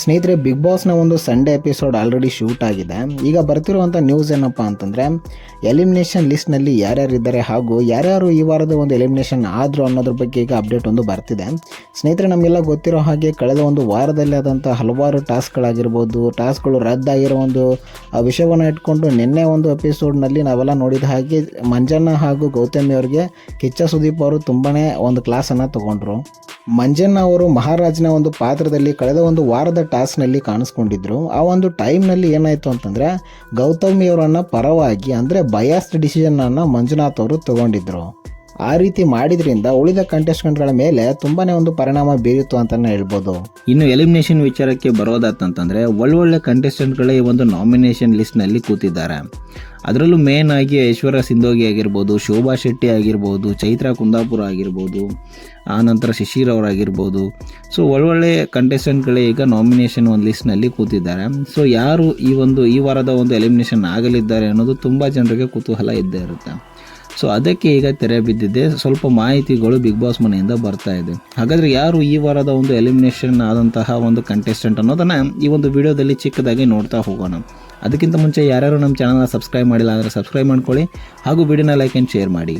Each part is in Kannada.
ಸ್ನೇಹಿತರೆ ಬಿಗ್ ಬಾಸ್ನ ಒಂದು ಸಂಡೇ ಎಪಿಸೋಡ್ ಆಲ್ರೆಡಿ ಶೂಟ್ ಆಗಿದೆ. ಈಗ ಬರ್ತಿರುವಂಥ ನ್ಯೂಸ್ ಏನಪ್ಪ ಅಂತಂದರೆ ಎಲಿಮಿನೇಷನ್ ಲಿಸ್ಟ್ನಲ್ಲಿ ಯಾರ್ಯಾರಿದ್ದಾರೆ ಹಾಗೂ ಯಾರ್ಯಾರು ಈ ವಾರದ ಒಂದು ಎಲಿಮಿನೇಷನ್ ಆದರು ಅನ್ನೋದ್ರ ಬಗ್ಗೆ ಈಗ ಅಪ್ಡೇಟ್ ಒಂದು ಬರ್ತಿದೆ. ಸ್ನೇಹಿತರೆ, ನಮಗೆಲ್ಲ ಗೊತ್ತಿರೋ ಹಾಗೆ ಕಳೆದ ಒಂದು ವಾರದಲ್ಲಿ ಆದಂಥ ಹಲವಾರು ಟಾಸ್ಕ್ಗಳಾಗಿರ್ಬೋದು ಟಾಸ್ಕ್ಗಳು ರದ್ದಾಗಿರೋ ಒಂದು ವಿಷಯವನ್ನು ಇಟ್ಕೊಂಡು ನಿನ್ನೆ ಒಂದು ಎಪಿಸೋಡ್ನಲ್ಲಿ ನಾವೆಲ್ಲ ನೋಡಿದ ಹಾಗೆ ಮಂಜಣ್ಣ ಹಾಗೂ ಗೌತಮಿ ಅವರಿಗೆ ಕಿಚ್ಚ ಸುದೀಪ್ ಅವರು ತುಂಬಾ ಒಂದು ಕ್ಲಾಸನ್ನು ತಗೊಂಡ್ರು. ಮಂಜಣ್ಣ ಅವರು ಮಹಾರಾಜನ ಒಂದು ಪಾತ್ರದಲ್ಲಿ ಕಳೆದ ಒಂದು ವಾರದ ಟಾಸ್ಕ್ನಲ್ಲಿ ಕಾಣಿಸ್ಕೊಂಡಿದ್ರು. ಆ ಒಂದು ಟೈಮ್ನಲ್ಲಿ ಏನಾಯಿತು ಅಂತಂದರೆ ಗೌತಮಿ ಅವರನ್ನು ಪರವಾಗಿ ಅಂದರೆ ಬಯಾಸ್ಡ್ ಡಿಸಿಷನನ್ನು ಮಂಜುನಾಥ್ ಅವರು ತಗೊಂಡಿದ್ರು. ಆ ರೀತಿ ಮಾಡಿದ್ರಿಂದ ಉಳಿದ ಕಂಟೆಸ್ಟೆಂಟ್ಗಳ ಮೇಲೆ ತುಂಬಾನೇ ಒಂದು ಪರಿಣಾಮ ಬೀರಿತು ಅಂತಲೇ ಹೇಳ್ಬೋದು. ಇನ್ನು ಎಲಿಮಿನೇಷನ್ ವಿಚಾರಕ್ಕೆ ಬರೋದಾತಂತಂದ್ರೆ ಒಳ್ಳೊಳ್ಳೆ ಕಂಟೆಸ್ಟೆಂಟ್ಗಳೇ ಈ ಒಂದು ನಾಮಿನೇಷನ್ ಲಿಸ್ಟ್ನಲ್ಲಿ ಕೂತಿದ್ದಾರೆ. ಅದರಲ್ಲೂ ಮೇನ್ ಆಗಿ ಐಶ್ವರ್ಯ ಸಿಂಧೋಗಿ ಆಗಿರ್ಬೋದು, ಶೋಭಾ ಶೆಟ್ಟಿ ಆಗಿರ್ಬೋದು, ಚೈತ್ರಾ ಕುಂದಾಪುರ ಆಗಿರ್ಬೋದು ಆನಂತರ ಶಿಶಿರ್ ಅವರಾಗಿರ್ಬೋದು ಸೊ ಒಳ್ಳೊಳ್ಳೆ ಕಂಟೆಸ್ಟೆಂಟ್ಗಳೇ ಈಗ ನಾಮಿನೇಷನ್ ಒಂದು ಲಿಸ್ಟ್ನಲ್ಲಿ ಕೂತಿದ್ದಾರೆ. ಸೊ ಯಾರು ಈ ಒಂದು ಈ ವಾರದ ಒಂದು ಎಲಿಮಿನೇಷನ್ ಆಗಲಿದ್ದಾರೆ ಅನ್ನೋದು ತುಂಬ ಜನರಿಗೆ ಕುತೂಹಲ ಇದ್ದೇ ಇರುತ್ತೆ. ಸೊ ಅದಕ್ಕೆ ಈಗ ತೆರೆ ಬಿದ್ದಿದೆ. ಸ್ವಲ್ಪ ಮಾಹಿತಿಗಳು ಬಿಗ್ ಬಾಸ್ ಮನೆಯಿಂದ ಬರ್ತಾ ಇದೆ. ಹಾಗಾದ್ರೆ ಯಾರು ಈ ವಾರದ ಒಂದು ಎಲಿಮಿನೇಷನ್ ಆದಂತಹ ಒಂದು ಕಂಟೆಸ್ಟೆಂಟ್ ಅನ್ನೋದನ್ನ ಈ ಒಂದು ವಿಡಿಯೋದಲ್ಲಿ ಚಿಕ್ಕದಾಗಿ ನೋಡ್ತಾ ಹೋಗೋಣ. ಅದಕ್ಕಿಂತ ಮುಂಚೆ ಯಾರ್ಯಾರು ನಮ್ಮ ಚಾನಲ್ನ ಸಬ್ಸ್ಕ್ರೈಬ್ ಮಾಡಿಲ್ಲ ಅಂದರೆ ಸಬ್ಸ್ಕ್ರೈಬ್ ಮಾಡ್ಕೊಳ್ಳಿ. ಹಾಗೂ ವಿಡಿಯೋನ ಲೈಕ್ ಆ್ಯಂಡ್ ಶೇರ್ ಮಾಡಿ.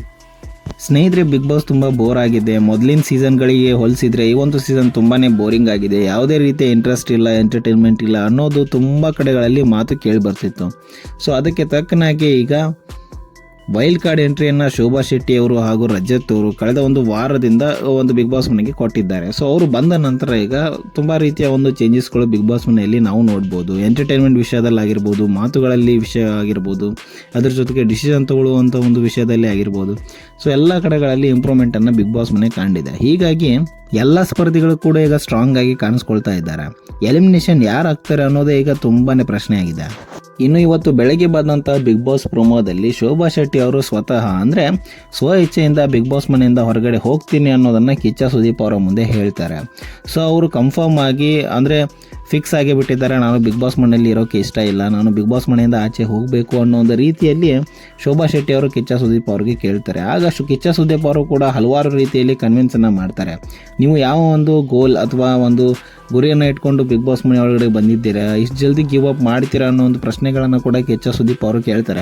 ಸ್ನೇಹಿತರೆ ಬಿಗ್ ಬಾಸ್ ತುಂಬ ಬೋರ್ ಆಗಿದೆ. ಮೊದಲಿನ ಸೀಸನ್ಗಳಿಗೆ ಹೋಲಿಸಿದರೆ ಈ ಒಂದು ಸೀಸನ್ ತುಂಬಾ ಬೋರಿಂಗ್ ಆಗಿದೆ. ಯಾವುದೇ ರೀತಿಯ ಇಂಟ್ರೆಸ್ಟ್ ಇಲ್ಲ ಎಂಟರ್ಟೈನ್ಮೆಂಟ್ ಇಲ್ಲ ಅನ್ನೋದು ತುಂಬ ಕಡೆಗಳಲ್ಲಿ ಮಾತು ಕೇಳಿ ಬರ್ತಿತ್ತು. ಸೊ ಅದಕ್ಕೆ ತಕ್ಕನಾಗಿ ಈಗ ವೈಲ್ಡ್ ಕಾರ್ಡ್ ಎಂಟ್ರಿಯನ್ನು ಶೋಭಾ ಶೆಟ್ಟಿ ಅವರು ಹಾಗೂ ರಜತ್ ಅವರು ಕಳೆದ ಒಂದು ವಾರದಿಂದ ಒಂದು ಬಿಗ್ ಬಾಸ್ ಮನೆಗೆ ಕೊಟ್ಟಿದ್ದಾರೆ. ಸೊ ಅವರು ಬಂದ ನಂತರ ಈಗ ತುಂಬ ರೀತಿಯ ಒಂದು ಚೇಂಜಸ್ಗಳು ಬಿಗ್ ಬಾಸ್ ಮನೆಯಲ್ಲಿ ನಾವು ನೋಡ್ಬೋದು. ಎಂಟರ್ಟೈನ್ಮೆಂಟ್ ವಿಷಯದಲ್ಲಿ ಆಗಿರ್ಬೋದು, ಮಾತುಗಳಲ್ಲಿ ವಿಷಯ ಆಗಿರ್ಬೋದು, ಅದ್ರ ಜೊತೆಗೆ ಡಿಸಿಷನ್ ತಗೊಳ್ಳುವಂಥ ಒಂದು ವಿಷಯದಲ್ಲಿ ಆಗಿರ್ಬೋದು. ಸೊ ಎಲ್ಲ ಕಡೆಗಳಲ್ಲಿ ಇಂಪ್ರೂವ್ಮೆಂಟನ್ನು ಬಿಗ್ ಬಾಸ್ ಮನೆ ಕಂಡಿದೆ. ಹೀಗಾಗಿ ಎಲ್ಲ ಸ್ಪರ್ಧಿಗಳು ಕೂಡ ಈಗ ಸ್ಟ್ರಾಂಗ್ ಆಗಿ ಕಾಣಿಸ್ಕೊಳ್ತಾ ಇದ್ದಾರೆ. ಎಲಿಮಿನೇಷನ್ ಯಾರು ಆಗ್ತಾರೆ ಅನ್ನೋದೇ ಈಗ ತುಂಬಾ ಪ್ರಶ್ನೆ ಆಗಿದೆ ಇನ್ನು ಇವತ್ತು ಬೆಳಗ್ಗೆ ಬಂದಂಥ ಬಿಗ್ ಬಾಸ್ ಪ್ರೊಮೋದಲ್ಲಿ ಶೋಭಾ ಶೆಟ್ಟಿ ಅವರು ಸ್ವತಃ ಅಂದರೆ ಸ್ವ ಇಚ್ಛೆಯಿಂದ ಬಿಗ್ ಬಾಸ್ ಮನೆಯಿಂದ ಹೊರಗಡೆ ಹೋಗ್ತೀನಿ ಅನ್ನೋದನ್ನು ಕಿಚ್ಚ ಸುದೀಪ್ ಅವರ ಮುಂದೆ ಹೇಳ್ತಾರೆ. ಸೊ ಅವರು ಕನ್ಫರ್ಮ್ ಆಗಿ ಅಂದರೆ ಫಿಕ್ಸ್ ಆಗಿ ಬಿಟ್ಟಿದ್ದಾರೆ. ನಾನು ಬಿಗ್ ಬಾಸ್ ಮನೆಯಲ್ಲಿ ಇರೋಕ್ಕೆ ಇಷ್ಟ ಇಲ್ಲ. ನಾನು ಬಿಗ್ ಬಾಸ್ ಮನೆಯಿಂದ ಆಚೆ ಹೋಗಬೇಕು ಅನ್ನೋ ಒಂದು ರೀತಿಯಲ್ಲಿ ಶೋಭಾ ಶೆಟ್ಟಿ ಅವರು ಕಿಚ್ಚ ಸುದೀಪ್ ಅವ್ರಿಗೆ ಕೇಳ್ತಾರೆ. ಆಗ ಶು- ಕಿಚ್ಚ ಸುದೀಪ್ ಅವರು ಕೂಡ ಹಲವಾರು ರೀತಿಯಲ್ಲಿ ಕನ್ವಿನ್ಸನ್ನು ಮಾಡ್ತಾರೆ. ನೀವು ಯಾವ ಒಂದು ಗೋಲ್ ಅಥವಾ ಒಂದು ಗುರಿಯನ್ನು ಇಟ್ಕೊಂಡು ಬಿಗ್ ಬಾಸ್ ಮನೆ ಒಳಗಡೆ ಬಂದಿದ್ದೀರಾ? ಇಷ್ಟು ಜಲ್ದಿ ಗಿವ್ ಅಪ್ ಮಾಡ್ತೀರಾ ಅನ್ನೋ ಒಂದು ಪ್ರಶ್ನೆಗಳನ್ನು ಕೂಡ ಕಿಚ್ಚ ಸುದೀಪ್ ಅವರು ಕೇಳ್ತಾರೆ.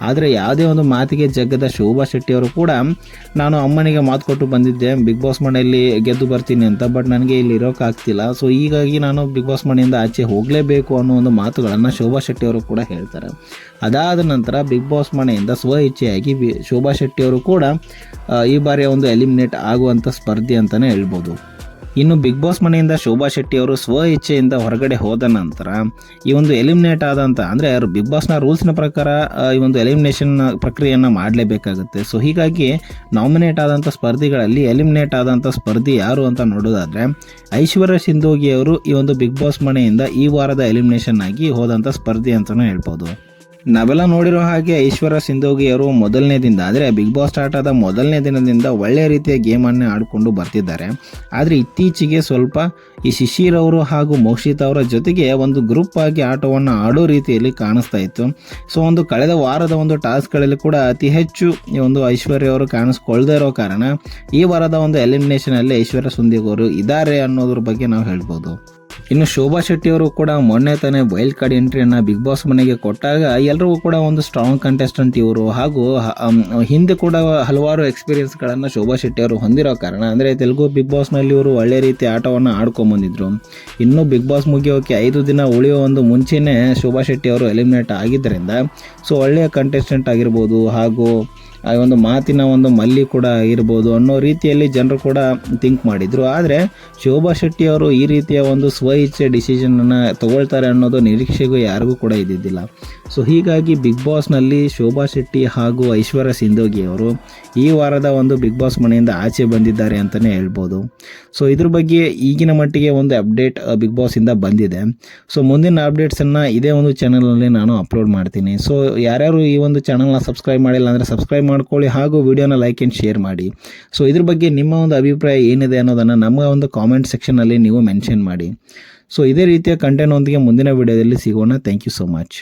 ಆದರೆ ಯಾವುದೇ ಒಂದು ಮಾತಿಗೆ ಜಗ್ಗದ ಶೋಭಾ ಶೆಟ್ಟಿ ಅವರು ಕೂಡ, ನಾನು ಅಮ್ಮನಿಗೆ ಮಾತು ಕೊಟ್ಟು ಬಂದಿದ್ದೆ. ಬಿಗ್ ಬಾಸ್ ಮನೆಯಲ್ಲಿ ಗೆದ್ದು ಬರ್ತೀನಿ ಅಂತ, ಬಟ್ ನನಗೆ ಇಲ್ಲಿ ಇರೋಕ್ಕಾಗ್ತಿಲ್ಲ ಸೊ ಹೀಗಾಗಿ ನಾನು ಬಿಗ್ ಬಾಸ್ ಮನೆಯಿಂದ ಆಚೆ ಹೋಗಲೇಬೇಕು ಅನ್ನೋ ಒಂದು ಮಾತುಗಳನ್ನು ಶೋಭಾ ಶೆಟ್ಟಿ ಅವರು ಕೂಡ ಹೇಳ್ತಾರೆ. ಅದಾದ ನಂತರ ಬಿಗ್ ಬಾಸ್ ಮನೆಯಿಂದ ಸ್ವ ಇಚ್ಛೆಯಾಗಿ ಶೋಭಾ ಶೆಟ್ಟಿ ಅವರು ಕೂಡ ಈ ಬಾರಿಯ ಒಂದು ಎಲಿಮಿನೇಟ್ ಆಗುವಂಥ ಸ್ಪರ್ಧೆ ಅಂತಲೇ ಹೇಳ್ಬೋದು. ಇನ್ನು ಬಿಗ್ ಬಾಸ್ ಮನೆಯಿಂದ ಶೋಭಾ ಶೆಟ್ಟಿ ಅವರು ಸ್ವ ಇಚ್ಛೆಯಿಂದ ಹೊರಗಡೆ ಹೋದ ನಂತರ ಈ ಒಂದು ಎಲಿಮಿನೇಟ್ ಆದಂಥ ಅಂದರೆ ಬಿಗ್ ಬಾಸ್ನ ರೂಲ್ಸ್ನ ಪ್ರಕಾರ ಈ ಒಂದು ಎಲಿಮಿನೇಷನ್ ಪ್ರಕ್ರಿಯೆಯನ್ನು ಮಾಡಲೇಬೇಕಾಗುತ್ತೆ. ಸೊ ಹೀಗಾಗಿ ನಾಮಿನೇಟ್ ಆದಂಥ ಸ್ಪರ್ಧಿಗಳಲ್ಲಿ ಎಲಿಮಿನೇಟ್ ಆದಂಥ ಸ್ಪರ್ಧಿ ಯಾರು ಅಂತ ನೋಡೋದಾದರೆ ಐಶ್ವರ್ಯ ಸಿಂಧೋಗಿ ಅವರು ಈ ಒಂದು ಬಿಗ್ ಬಾಸ್ ಮನೆಯಿಂದ ಈ ವಾರದ ಎಲಿಮಿನೇಷನ್ ಆಗಿ ಹೋದಂಥ ಸ್ಪರ್ಧಿ ಅಂತಲೂ ಹೇಳ್ಬೋದು. ನಾವೆಲ್ಲ ನೋಡಿರೋ ಹಾಗೆ ಐಶ್ವರ್ಯ ಮೊದಲನೇ ಅಂದರೆ ಬಿಗ್ ಬಾಸ್ ಸ್ಟಾರ್ಟ್ ಆದ ಮೊದಲನೇ ದಿನದಿಂದ ಒಳ್ಳೆಯ ರೀತಿಯ ಗೇಮನ್ನೇ ಆಡಿಕೊಂಡು ಬರ್ತಿದ್ದಾರೆ. ಆದರೆ ಇತ್ತೀಚೆಗೆ ಸ್ವಲ್ಪ ಈ ಶಿಶಿರ್ ಅವರು ಹಾಗೂ ಮೋಕ್ಷಿತ್ ಅವರ ಜೊತೆಗೆ ಒಂದು ಗ್ರೂಪ್ ಆಗಿ ಆಟವನ್ನು ಆಡೋ ರೀತಿಯಲ್ಲಿ ಕಾಣಿಸ್ತಾ ಇತ್ತು. ಸೊ ಒಂದು ಕಳೆದ ವಾರದ ಒಂದು ಟಾಸ್ಕ್ಗಳಲ್ಲಿ ಕೂಡ ಅತಿ ಹೆಚ್ಚು ಈ ಒಂದು ಐಶ್ವರ್ಯ ಅವರು ಕಾಣಿಸ್ಕೊಳ್ದೇ ಇರೋ ಕಾರಣ ಈ ವಾರದ ಒಂದು ಎಲಿಮಿನೇಷನಲ್ಲಿ ಐಶ್ವರ್ಯ ಸುಂದಿಗೋರು ಇದ್ದಾರೆ ಅನ್ನೋದ್ರ ಬಗ್ಗೆ ನಾವು ಹೇಳ್ಬೋದು. ಇನ್ನು ಶೋಭಾ ಶೆಟ್ಟಿ ಅವರು ಕೂಡ ಮೊನ್ನೆ ತಾನೇ ವೈಲ್ಡ್ ಕಾರ್ಡ್ ಎಂಟ್ರಿಯನ್ನು ಬಿಗ್ ಬಾಸ್ ಮನೆಗೆ ಕೊಟ್ಟಾಗ ಎಲ್ಲರಿಗೂ ಕೂಡ ಒಂದು ಸ್ಟ್ರಾಂಗ್ ಕಂಟೆಸ್ಟೆಂಟ್ ಇವರು. ಹಾಗೂ ಹಿಂದೆ ಕೂಡ ಹಲವಾರು ಎಕ್ಸ್ಪೀರಿಯನ್ಸ್ಗಳನ್ನು ಶೋಭಾ ಶೆಟ್ಟಿ ಅವರು ಹೊಂದಿರೋ ಕಾರಣ, ಅಂದರೆ ತೆಲುಗು ಬಿಗ್ ಬಾಸ್ನಲ್ಲಿ ಇವರು ಒಳ್ಳೆ ರೀತಿ ಆಟವನ್ನು ಆಡ್ಕೊಂಬಂದಿದ್ರು ಇನ್ನು ಬಿಗ್ ಬಾಸ್ ಮುಗಿಯೋಕೆ ಐದು ದಿನ ಉಳಿಯೋ ಒಂದು ಮುಂಚೆನೇ ಶೋಭಾ ಶೆಟ್ಟಿ ಅವರು ಎಲಿಮಿನೇಟ್ ಆಗಿದ್ದರಿಂದ, ಸೊ ಒಳ್ಳೆಯ ಕಂಟೆಸ್ಟೆಂಟ್ ಆಗಿರ್ಬೋದು. ಹಾಗೂ ಆ ಒಂದು ಮಾತಿನ ಒಂದು ಮಲ್ಲಿ ಕೂಡ ಇರ್ಬೋದು ಅನ್ನೋ ರೀತಿಯಲ್ಲಿ ಜನರು ಕೂಡ ಥಿಂಕ್ ಮಾಡಿದ್ರು. ಆದರೆ ಶೋಭಾ ಶೆಟ್ಟಿ ಅವರು ಈ ರೀತಿಯ ಒಂದು ಸ್ವ ಇಚ್ಛೆ ಡಿಸಿಷನನ್ನು ತಗೊಳ್ತಾರೆ ಅನ್ನೋದು ನಿರೀಕ್ಷೆಗೂ ಯಾರಿಗೂ ಕೂಡ ಇದ್ದಿದ್ದಿಲ್ಲ. ಸೊ ಹೀಗಾಗಿ ಬಿಗ್ ಬಾಸ್ನಲ್ಲಿ ಶೋಭಾ ಶೆಟ್ಟಿ ಹಾಗೂ ಐಶ್ವರ್ಯ ಸಿಂಧೋಗಿ ಅವರು ಈ ವಾರದ ಒಂದು ಬಿಗ್ ಬಾಸ್ ಮನೆಯಿಂದ ಆಚೆ ಬಂದಿದ್ದಾರೆ ಅಂತಲೇ ಹೇಳ್ಬೋದು. ಸೊ ಇದ್ರ ಬಗ್ಗೆ ಈಗಿನ ಮಟ್ಟಿಗೆ ಒಂದು ಅಪ್ಡೇಟ್ ಬಿಗ್ ಬಾಸಿಂದ ಬಂದಿದೆ. ಸೊ ಮುಂದಿನ ಅಪ್ಡೇಟ್ಸನ್ನು ಇದೇ ಒಂದು ಚಾನಲ್ನಲ್ಲಿ ನಾನು ಅಪ್ಲೋಡ್ ಮಾಡ್ತೀನಿ. ಸೊ ಯಾರ್ಯಾರು ಈ ಒಂದು ಚಾನಲ್ನ ಸಬ್ಸ್ಕ್ರೈಬ್ ಮಾಡಿಲ್ಲ ಅಂದರೆ ಸಬ್ಸ್ಕ್ರೈಬ್ ಮಾಡ್ಕೊಳ್ಳಿ ಹಾಗೂ ವಿಡಿಯೋನ ಲೈಕ್ ಆ್ಯಂಡ್ ಶೇರ್ ಮಾಡಿ. ಸೊ ಇದ್ರ ಬಗ್ಗೆ ನಿಮ್ಮ ಒಂದು ಅಭಿಪ್ರಾಯ ಏನಿದೆ ಅನ್ನೋದನ್ನು ನಮ್ಮ ಒಂದು ಕಾಮೆಂಟ್ ಸೆಕ್ಷನಲ್ಲಿ ನೀವು ಮೆನ್ಷನ್ ಮಾಡಿ. ಸೊ ಇದೇ ರೀತಿಯ ಕಂಟೆಂಟ್ ಒಂದಿಗೆ ಮುಂದಿನ ವಿಡಿಯೋದಲ್ಲಿ ಸಿಗೋಣ. Thank you so much